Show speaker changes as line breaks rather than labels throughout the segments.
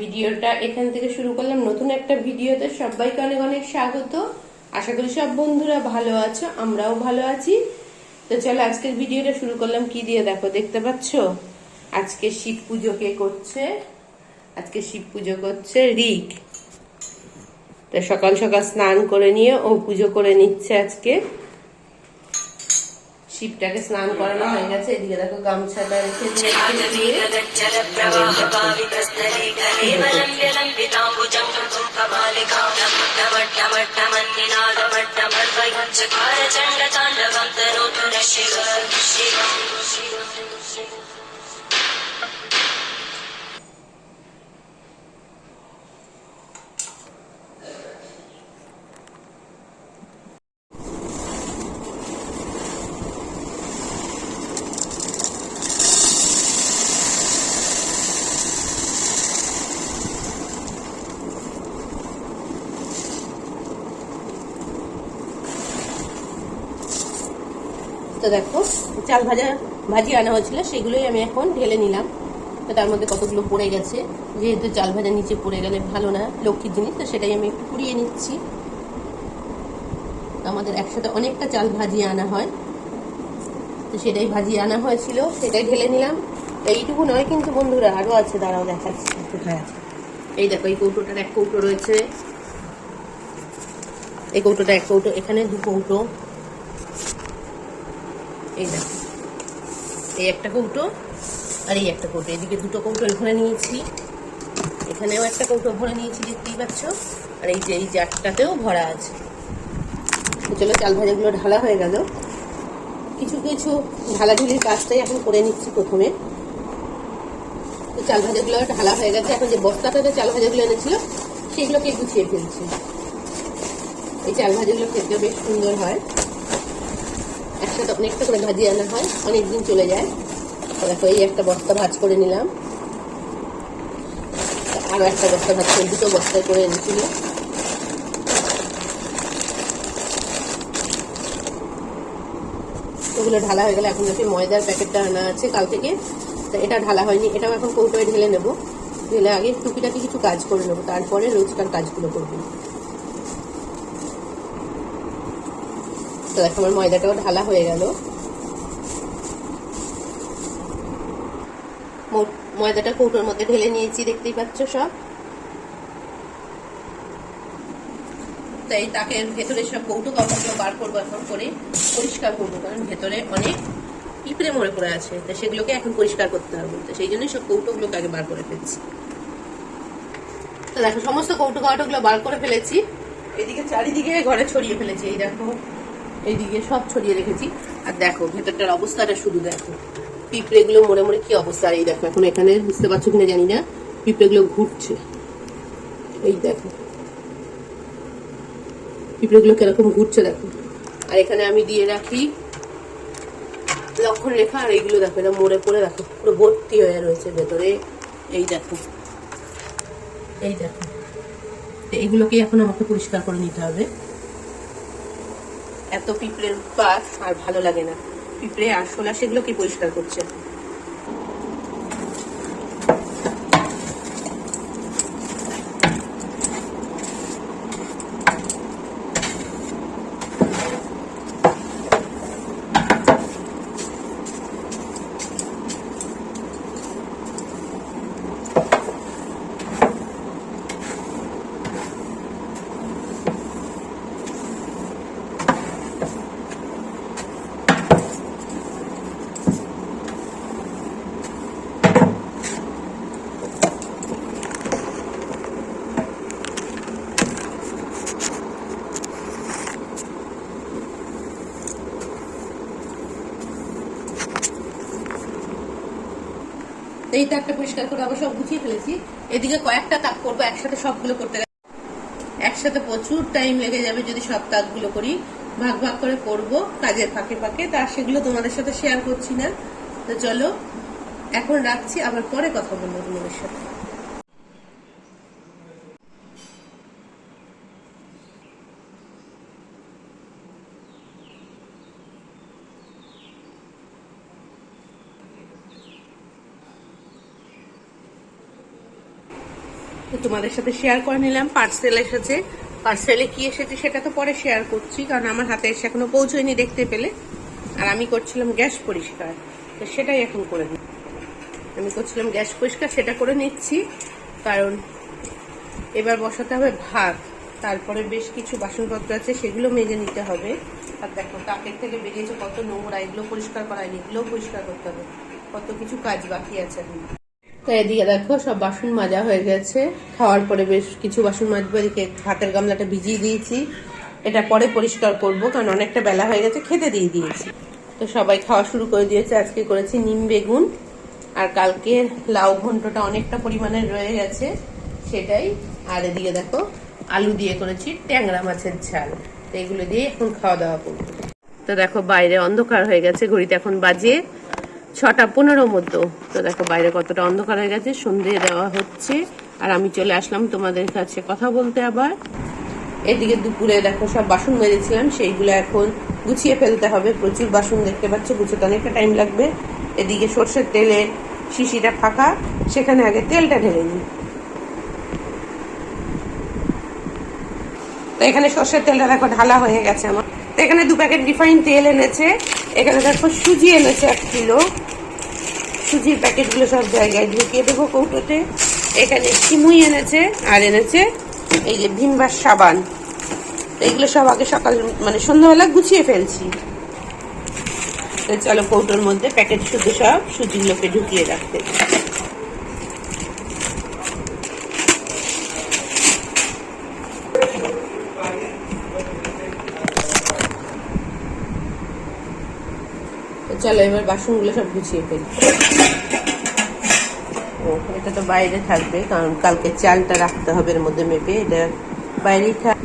ভিডিওটা এখান থেকে শুরু করলাম। নতুন একটা ভিডিওতে সবাইকে অনেক অনেক স্বাগত। আশা করি সব বন্ধুরা ভালো আছো, আমরাও ভালো আছি। তো চলো আজকের ভিডিওটা শুরু করলাম। কি দিয়ে দেখো, দেখতে পাচ্ছ? আজকে শিব পুজো কে করছে? আজকে শিব পুজো করছে রিক। তো সকাল সকাল স্নান করে নিয়ে ও পুজো করে নিচ্ছে আজকে। শিবটাকে স্নান করানো হয়ে গেছে। এদিকে দেখো গামছাটা রেখে দিয়ে তো দেখো চাল ভাজা ভাজি আনা হয়েছিল সেগুলোই আমি এখন ঢেলে নিলাম। তো তার মধ্যে কতগুলো পড়ে গেছে। যেহেতু চাল ভাজা নিচে পড়ে গেলে ভালো না লক্ষ্মীর জিনিস তো সেটাই আমি একটু পুড়িয়ে নিচ্ছি। আমাদের একসাথে অনেকটা চাল ভাজিয়ে আনা হয়। তো সেটাই ভাজিয়ে আনা হয়েছিল সেটাই ঢেলে নিলাম। এইটুকু নয় কিন্তু বন্ধুরা আরও আছে দাঁড়াও দেখাচ্ছি। কোথায় আছে? এই দেখো এই কৌটোটার এক কৌটো রয়েছে। এই কৌটোটা এক কৌটো এখানে দু কৌটো। এই দেখো। এই একটা কৌটো আর এই একটা কৌটো। এদিকে দুটো কৌটো ভরে নিয়েছি। এখানেও একটা কৌটো ভরে নিয়েছি, দেখতেই পাচ্ছ? আর এই যে এই যে একটাতেও ভরা আছে। চলো, চাল ভাজাগুলো ঢালা হয়ে গেল। কিছু কিছু ঢালাঢুলির কাজটাই এখন করে নিচ্ছি প্রথমে। তো চাল ভাজাগুলো ঢালা হয়ে গেছে। এখন যে বস্তাটাতে চাল ভাজাগুলো এনেছিল, সেগুলোকে গুছিয়ে ফেলছি। এই চাল ভাজাগুলো খেতে বেশ সুন্দর হয়। একসাথে অনেকটা করে ভাজিয়ে আনা হয় অনেকদিন চলে যায়। দেখো, এই একটা বস্তা ভাজ করে নিলাম। আরও একটা বস্তা ভাজ করে, দুটো বস্তায় করে এনেছিল ওগুলো ঢালা হয়ে গেলে এখন দেখি ময়দার প্যাকেটটা আনা আছে কাল থেকে। তো এটা ঢালা হয়নি, এটাও এখন কৌটোয় ঢেলে নেব। ঢেলে আগে টুকিটাকি কিছু কাজ করে নেব, তারপরে রোজকার কাজগুলো করব। তো দেখো আমার ময়দাটাও ঢালা হয়ে গেল। ময়দাটা কৌটোর মধ্যে ঢেলে নিয়েছি, দেখতেই পাচ্ছ সব। তাই তাকে ভেতরে সব কৌটো কাপড়গুলো বার করব এখন করে, পরিষ্কার করব, কারণ ভেতরে অনেক পিঁপড়ে মরে পড়ে আছে, তো সেগুলোকে এখন পরিষ্কার করতে হবে। তো সেই জন্যই সব কৌটোগুলোকে আগে বার করে ফেলছি। তো দেখো, সমস্ত কৌটো কাউটোগুলো বার করে ফেলেছি। এদিকে চারিদিকে ঘরে ছড়িয়ে ফেলেছি, এই দেখো। এইদিকে সব ছড়িয়ে রেখেছি। আর দেখো, ভেতরটার অবস্থাটা শুধু দেখো। পিঁপড়েগুলো মরে মরে কি অবস্থা? এই দেখো, এখন এখানে বুঝতে পারছ কিনা জানি না। পিঁপড়েগুলো ঘুরছে। এই দেখো। পিঁপড়েগুলো কীরকম ঘুরছে দেখো। আর এখানে আমি দিয়ে রাখি লক্ষণ রেখা, আর এইগুলো দেখো, এটা মরে পড়ে দেখো, পুরো ভর্তি হয়ে রয়েছে ভেতরে। এই দেখো। এই দেখো। এইগুলোকে এখন আমাকে পরিষ্কার করে নিতে হবে। এত পিঁপড়ের উৎপাত আর ভালো লাগে না। পিঁপড়ে আর শোলা সেগুলোকে পরিষ্কার করছে? এই তাকটা পরিষ্কার করে আবার সব গুছিয়ে ফেলেছি। এদিকে কয়েকটা তাক করব, একসাথে সবগুলো করতে গেলে। একসাথে প্রচুর টাইম লেগে যাবে যদি সব তাকগুলো করি। ভাগ ভাগ করে করব, কাজের ফাঁকে ফাঁকে। তা সেগুলো তোমাদের সাথে শেয়ার করছি না। তো চলো, এখন রাখছি, আবার পরে কথা বলব তোমাদের সাথে। তোমাদের সাথে শেয়ার করে নিলাম। পার্সেল এসেছে। পার্সেলে কি এসেছে সেটা তো পরে শেয়ার করছি, কারণ আমার হাতে এসে এখনও পৌঁছয়নি দেখতে পেলে। আর আমি করছিলাম গ্যাস পরিষ্কার। তো সেটাই এখন করে দিই। আমি করছিলাম গ্যাস পরিষ্কার, সেটা করে নিচ্ছি। কারণ এবার বসাতে হবে ভাত। তারপরে বেশ কিছু বাসনপত্র আছে, সেগুলো মেজে নিতে হবে। আর দেখো, তাকের থেকে বেরিয়েছে কত নোংরা, এগুলো পরিষ্কার করায়নি, এগুলোও পরিষ্কার করতে হবে। কত কিছু কাজ বাকি আছে এখন। তো এদিকে দেখো, সব বাসন মাজা হয়ে গেছে। খাওয়ার পরে বেশ কিছু বাসন মাজবো, এদিকে ভাতের গামলাটা ভিজিয়ে দিয়েছি। এটা পরে পরিষ্কার করব, কারণ অনেকটা বেলা হয়ে গেছে, খেতে দিয়ে দিয়েছি। তো সবাই খাওয়া শুরু করে দিয়েছে, আজকে করেছি নিম বেগুন। আর কালকে লাউ ঘন্টটা অনেকটা পরিমাণে রয়ে গেছে, সেটাই। আর এদিকে দেখো, আলু দিয়ে করেছি ট্যাংরা মাছের ঝাল। তো এগুলো দিয়ে এখন খাওয়া দাওয়া করব। তো দেখো, বাইরে অন্ধকার হয়ে গেছে, ঘড়িতে এখন বাজে ছটা পনেরো মতো তো দেখো বাইরে কতটা অন্ধকার হয়ে গেছে সন্ধে দেওয়া হচ্ছে। আর আমি চলে আসলাম তোমাদের কাছে কথা বলতে আবার। এদিকে দুপুরে দেখো সব বাসন মেরেছিলাম সেইগুলো এখন গুছিয়ে ফেলতে হবে। প্রচুর বাসন দেখতে পাচ্ছ, গুছোতে অনেকটা টাইম লাগবে। এদিকে সর্ষের তেলে শিশিটা ফাঁকা, সেখানে আগে তেলটা ঢেলে নিই। তো এখানে সর্ষের তেলটা দেখো ঢালা হয়ে গেছে আমার। এখানে দু প্যাকেট রিফাইন তেল এনেছে। এখানে দেখো সুজি এনেছে এক কিলো। সুজির প্যাকেটগুলো সব জায়গায় ঢুকিয়ে দেবো কৌটোতে। এখানে সিমুই এনেছে আর এনেছে এই যে ভিমবার সাবান। এইগুলো সব আগে সকাল মানে সন্ধ্যাবেলা গুছিয়ে ফেলছি। চলো কৌটোর মধ্যে প্যাকেট শুধু সব সুজিগুলোকে ঢুকিয়ে রাখতে। চলো, এবার বাসনগুলো সব গুছিয়ে ফেলি। এটা তো বাইরে থাকবে, কারণ কালকে চালটা রাখতে হবে এর মধ্যে মেপে, এটা বাইরেই থাক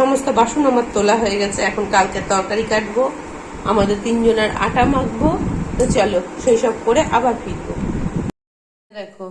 সমস্ত বাসন আমার তোলা হয়ে গেছে, এখন কালকে তরকারি কাটবো, আমাদের তিনজনের আটা মাখবো, তো চলো, সেই সব করে আবার ফিরবো। দেখো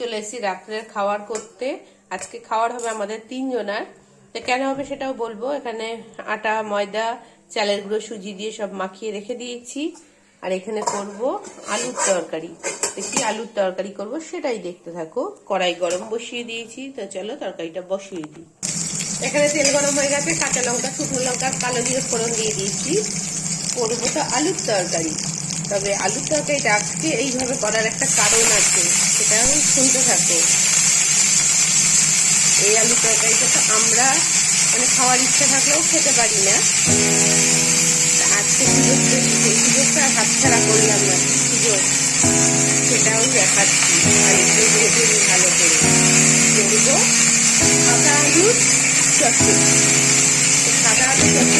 চলে এসেছি রাত্রের খাওয়ার করতে। আজকে খাওয়ার হবে আমাদের তিনজনার। তো কেন হবে সেটাও বলব। এখানে আটা, ময়দা, চালের গুঁড়ো, সুজি দিয়ে সব মাখিয়ে রেখে দিয়েছি। আর এখানে করব আলুর তরকারি। কি আলুর তরকারি করব সেটাই দেখতে থাকো। কড়াই গরম বসিয়ে দিয়েছি। তো চলো তরকারিটা বসিয়ে দিই। এখানে তেল গরম হয়ে গেছে, কাঁচা লঙ্কা, শুকনো লঙ্কা, কালো জিরে ফোড়ন দিয়ে দিয়েছি। করব তো আলুর তরকারি। তবে আলুর তরকারিটা আজকে এইভাবে করার একটা কারণ আছে, সেটা আমি শুনতে থাকো এই আলুর তরকারিটা তো আমরা মানে খাওয়ার ইচ্ছা থাকলেও খেতে পারি না। আজকে সুযোগ সেই সুযোগটা হাতছাড়া করলাম না সুযোগ সেটাও দেখাচ্ছি, আর একটু নিই ভালো করে করব, সাদা আলু তো সাদা আলু চচ্চড়ি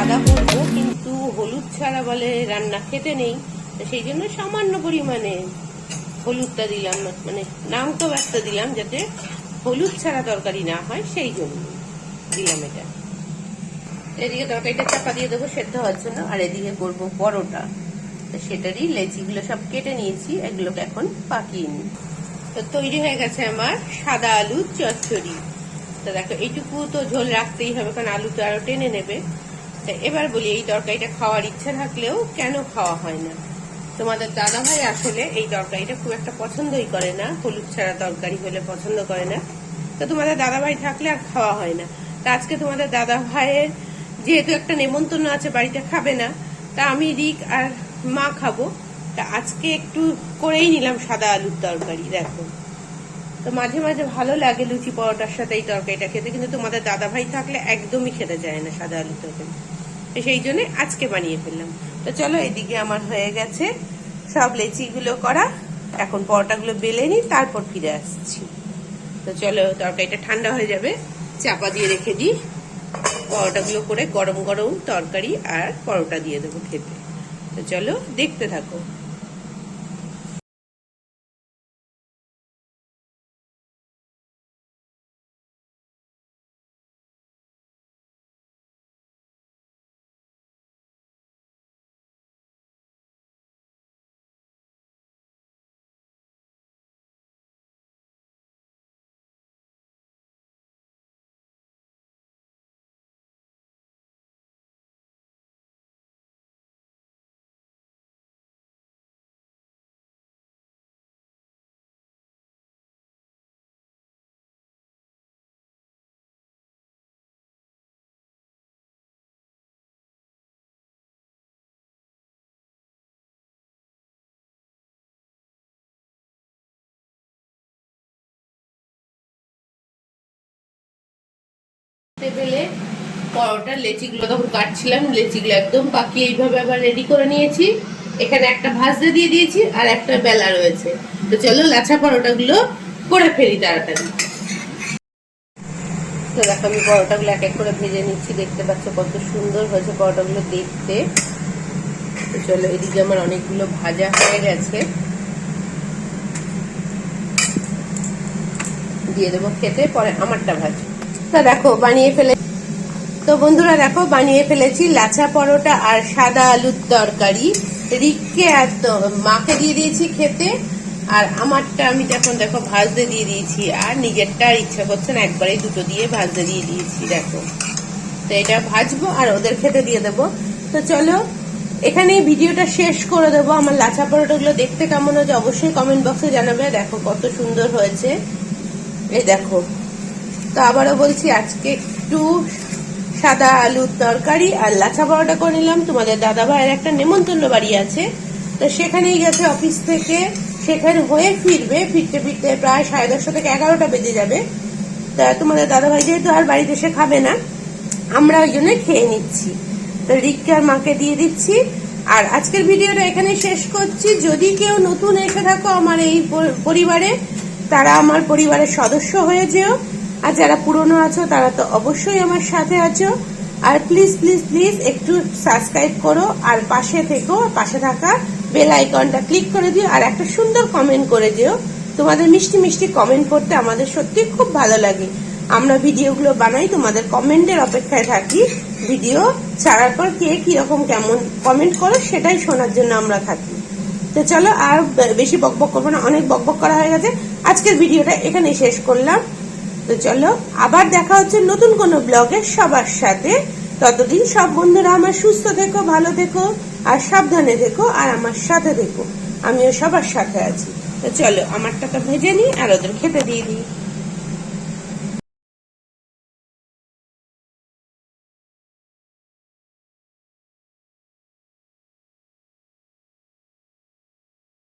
সাদা করব, কিন্তু হলুদ ছাড়া বলে রান্না খেতে নেই। সেই জন্য সামান্য পরিমাণে হলুদটা দিলাম মানে নামটাও একটা দিলাম যাতে হলুদ ছাড়া তরকারি না হয়, সেই জন্য দিলাম এটা। এদিকে তরকারিটা চাপা দিয়ে দেবো, সেদ্ধ হওয়ার জন্য, আর এদিকে করব পরোটা। তো সেটারই লেচিগুলো সব কেটে নিয়েছি, এগুলোকে এখন পাকিয়ে নিই। তো তৈরি হয়ে গেছে আমার সাদা আলুর চচ্চড়ি। তো দেখো, এইটুকু তো ঝোল রাখতেই হবে, কারণ আলু তো আরও টেনে নেবে। তা এবার বলি, এই তরকারিটা খাওয়ার ইচ্ছা থাকলেও কেন খাওয়া হয় না? তোমাদের দাদা ভাই আসলে এই তরকারিটা খুব একটা পছন্দই করে না। হলুদ ছাড়া তরকারি হলে পছন্দ করে না। তো তোমাদের দাদা ভাই থাকলে আর খাওয়া হয় না। তা আজকে তোমাদের দাদা ভাইয়ের যেহেতু একটা নেমন্তন্ন আছে, বাড়িতে খাবে না, তা আমি রিক আর মা খাব। তা আজকে একটু করেই নিলাম সাদা আলুর তরকারি, দেখো। তো মাঝে মাঝে ভালো লাগে লুচি পরোটার সাথে এই তরকারিটা খেতে, কিন্তু তোমাদের দাদা ভাই থাকলে একদমই খেতে যায় না সাদা আলু তরকারি। তো সেই জন্য আজকে বানিয়ে ফেললাম। তো চলো এদিকে আমার হয়ে গেছে সব লেচিগুলো করা। এখন পরোটাগুলো বেলে নিই, তারপর ফিরে আসছি। তো চলো তরকারিটা ঠান্ডা হয়ে যাবে, চাপা দিয়ে রেখে দিই। পরোটাগুলো করে গরম গরম তরকারি আর পরোটা দিয়ে দেবো খেতে। তো চলো দেখতে থাকো। টেবিলে পরোটার লেচিগুলো তখন কাটছিলাম, লেচিগুলো একদম পাকিয়ে এইভাবে আবার রেডি করে নিয়েছি। এখানে একটা ভাজতে দিয়ে দিয়েছি আর একটা বেলা রয়েছে। তো চলো লাচা পরোটাগুলো করে ফেলি তাড়াতাড়ি। তো দেখো আমি পরোটাগুলো এক এক করে ভেজে নিচ্ছি, দেখতে পাচ্ছ কত সুন্দর হয়েছে পরোটাগুলো দেখতে। তো চলো এদিকে আমার অনেকগুলো ভাজা হয়ে গেছে। দিয়ে দেবো খেতে, পরে আমারটা ভাজবো। তা দেখো, বানিয়ে ফেলে তো বন্ধুরা দেখো, বানিয়ে ফেলেছি লাচা পরোটা আর সাদা আলুর তরকারি। রিককে তো- মাকে দিয়ে দিয়েছি খেতে, আর আমারটা আমি এখন দেখো ভাজতে দিয়ে দিয়েছি, আর নিজেরটা আর ইচ্ছা করছে না একবারেই দুটো দিয়ে ভাজতে দিয়ে দিয়েছি, দেখো। তো এটা ভাজবো আর ওদের খেতে দিয়ে দেবো। তো চলো, এখানে ভিডিওটা শেষ করে দেবো। আমার লাচা পরোটাগুলো দেখতে কেমন হয়েছে অবশ্যই কমেন্ট বক্সে জানাবে। দেখো কত সুন্দর হয়েছে। এই দেখো। তো আবারও বলছি, আজকে একটু সাদা আলুর তরকারি আর লাচা পরোটা করে নিলাম। তোমাদের দাদা ভাইয়ের একটা নেমন্তন্ন বাড়ি আছে। তো সেখানেই গেছে অফিস থেকে। সেখানে হয়ে ফিরবে। ফিরতে ফিরতে প্রায় সাড়ে দশটা থেকে এগারোটা বেজে যাবে। তা তোমাদের দাদা ভাই যেহেতু আর বাড়িতে এসে খাবে না। আমরা ওই জন্য খেয়ে নিচ্ছি। তো রিক্কার মাকে দিয়ে দিচ্ছি। আর আজকের ভিডিওটা এখানে শেষ করছি। যদি কেউ নতুন এসে থাকো আমার এই পরিবারে, তারা আমার পরিবারের সদস্য হয়ে যেও। আর যারা পুরনো আছো, তারা তো অবশ্যই আমার সাথে আছো। আর প্লিজ প্লিজ প্লিজ একটু সাবস্ক্রাইব করো আর পাশে থেকো, পাশে থাকা বেল আইকনটা ক্লিক করে দিও আর একটা সুন্দর কমেন্ট করে দিও। তোমাদের মিষ্টি মিষ্টি কমেন্ট করতে আমাদের সত্যি খুব ভালো লাগে। আমরা ভিডিওগুলো বানাই, তোমাদের কমেন্টের অপেক্ষায় থাকি। ভিডিও ছাড়ার পর কে কীরকম কেমন কমেন্ট করো, সেটাই শোনার জন্য আমরা থাকি। তো চলো আর বেশি বকবক করব না, অনেক বকবক করা হয়ে গেছে। আজকের ভিডিওটা এখানে শেষ করলাম। তো চলো, আবার দেখা হচ্ছে নতুন কোনো ব্লগের সবার সাথে। ততদিন সব বন্ধুরা আমার সুস্থ থেকো, ভালো থেকো, আর সাবধানে থেকো, আর আমার সাথে থেকো। আমিও সবার সাথে আছি। তো চলো, আমারটা তো ভেজে নিই, আর ওদের খেতে দিয়ে দিই।